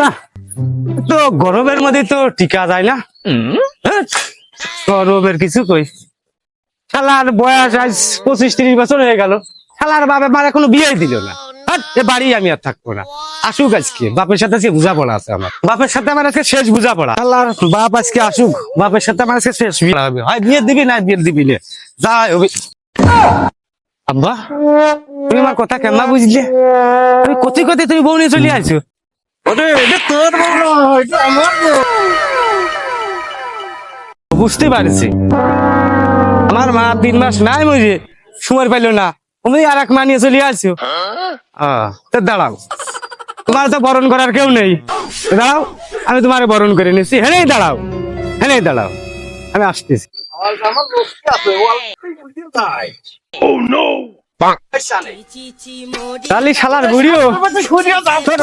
না তো গরমের মধ্যে তো টিকা যায় না। হ্যাঁ? গরমের কিছু কই? শালার বয়স আজ পঁচিশ তিরিশ বছর হয়ে গেল। শালার বাপ আমার এখনও বিয়ে দিল না। এ বাড়ি আমি আর থাকব না। আসুক আজকে বাপের সাথে আজকে বোঝাপড়া আছে আমার। বাপের সাথে আমার আজকে শেষ বোঝাপড়া। শালার বাপ আজকে আসুক বাপের সাথে আমার আজকে শেষ বিয়ে হবে। হয় বিয়ে দিবি না বিয়ে দিবি না। যা হবে। আব্বা তুমি আমার কথা কেমন বুঝলে? আমি কোথায় কোথায় তুমি বউ নিয়ে চলে আসছো। বুঝতে পারছি। আমার মা তিন মাস নাই বুঝে সময় পাইলো না। তুমি আর এক মা নিয়ে চলে আসছো। তো দাঁড়াও। তোমার তো বরণ করার কেউ নেই। দাঁড়াও আমি তোমার বরণ করে নিচ্ছি। হ্যাঁ দাঁড়াও হ্যাঁ দাঁড়াও। আমি আসতেছি। শালার বুড়িও ছোট